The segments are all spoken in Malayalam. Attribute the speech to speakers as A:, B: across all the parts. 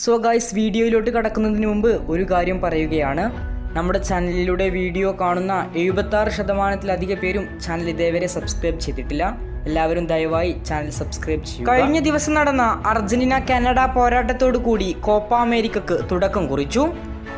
A: സോ ഗായ്സ് വീഡിയോയിലോട്ട് കടക്കുന്നതിന് മുമ്പ് ഒരു കാര്യം പറയുകയാണ്. നമ്മുടെ ചാനലിലൂടെ വീഡിയോ കാണുന്ന എഴുപത്താറ് ശതമാനത്തിലധികം പേരും ചാനൽ ഇതേവരെ സബ്സ്ക്രൈബ് ചെയ്തിട്ടില്ല. എല്ലാവരും ദയവായി ചാനൽ സബ്സ്ക്രൈബ് ചെയ്യുക. കഴിഞ്ഞ ദിവസം നടന്ന അർജന്റീന കാനഡ പോരാട്ടത്തോടു കൂടി കോപ്പ അമേരിക്കക്ക് തുടക്കം കുറിച്ചു.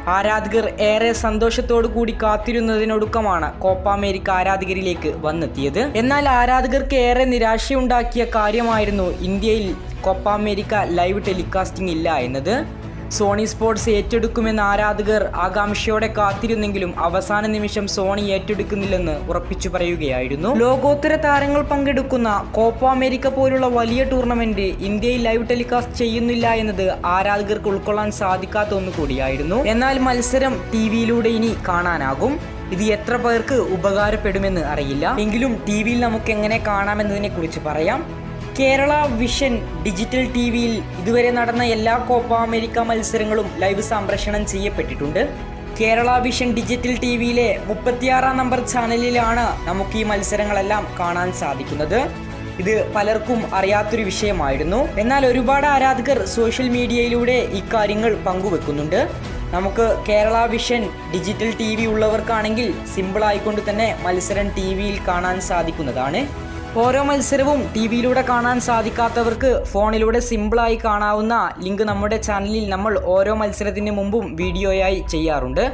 A: ആരാധകർ ഏറെ സന്തോഷത്തോടു കൂടി കാത്തിരുന്നതിനൊടുക്കമാണ് കോപ്പ അമേരിക്ക ആരാധകരിലേക്ക് വന്നെത്തിയത്. എന്നാൽ ആരാധകർക്ക് ഏറെ നിരാശയുണ്ടാക്കിയ കാര്യമായിരുന്നു ഇന്ത്യയിൽ കോപ്പ അമേരിക്ക ലൈവ് ടെലികാസ്റ്റിംഗ് ഇല്ല എന്നത്. സോണി സ്പോർട്സ് ഏറ്റെടുക്കുമെന്ന് ആരാധകർ ആകാംക്ഷയോടെ കാത്തിരുന്നെങ്കിലും അവസാന നിമിഷം സോണി ഏറ്റെടുക്കുന്നില്ലെന്ന് ഉറപ്പിച്ചു പറയുകയായിരുന്നു. ലോകോത്തര താരങ്ങൾ പങ്കെടുക്കുന്ന കോപ്പ അമേരിക്ക പോലുള്ള വലിയ ടൂർണമെന്റ് ഇന്ത്യയിൽ ലൈവ് ടെലികാസ്റ്റ് ചെയ്യുന്നില്ല എന്നത് ആരാധകർക്ക് ഉൾക്കൊള്ളാൻ സാധിക്കാത്ത ഒന്നുകൂടിയായിരുന്നു എന്നാൽ മത്സരം ടി വിയിലൂടെ ഇനി കാണാനാകും. ഇത് എത്ര പേർക്ക് ഉപകാരപ്പെടുമെന്ന് അറിയില്ല. എങ്കിലും ടി വിയിൽ നമുക്ക് എങ്ങനെ കാണാമെന്നതിനെ കുറിച്ച് പറയാം. കേരള വിഷൻ ഡിജിറ്റൽ ടി വിയിൽ ഇതുവരെ നടന്ന എല്ലാ കോപ്പ അമേരിക്ക മത്സരങ്ങളും ലൈവ് സംപ്രേഷണം ചെയ്യപ്പെട്ടിട്ടുണ്ട്. കേരള വിഷൻ ഡിജിറ്റൽ ടി വിയിലെ മുപ്പത്തിയാറാം നമ്പർ ചാനലിലാണ് നമുക്ക് ഈ മത്സരങ്ങളെല്ലാം കാണാൻ സാധിക്കുന്നത്. ഇത് പലർക്കും അറിയാത്തൊരു വിഷയമായിരുന്നു. എന്നാൽ ഒരുപാട് ആരാധകർ സോഷ്യൽ മീഡിയയിലൂടെ ഇക്കാര്യങ്ങൾ പങ്കുവെക്കുന്നുണ്ട്. നമുക്ക് Kerala vision digital T V ഉള്ളവർക്കാണെങ്കിൽ simple ആയിക്കൊണ്ട് തന്നെ മത്സരം ടി വിയിൽ കാണാൻ സാധിക്കുന്നതാണ്. ഓരോ മത്സരവും ടി വിയിലൂടെ കാണാൻ സാധിക്കാത്തവർക്ക് ഫോണിലൂടെ സിമ്പിളായി കാണാവുന്ന ലിങ്ക് നമ്മുടെ ചാനലിൽ നമ്മൾ ഓരോ മത്സരത്തിന് മുമ്പും വീഡിയോയായി ചെയ്യാറുണ്ട്.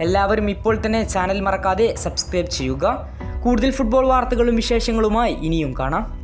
A: എല്ലാവരും ഇപ്പോൾ തന്നെ ചാനൽ മറക്കാതെ സബ്സ്ക്രൈബ് ചെയ്യുക. കൂടുതൽ ഫുട്ബോൾ വാർത്തകളും വിശേഷങ്ങളുമായി ഇനിയും കാണാം.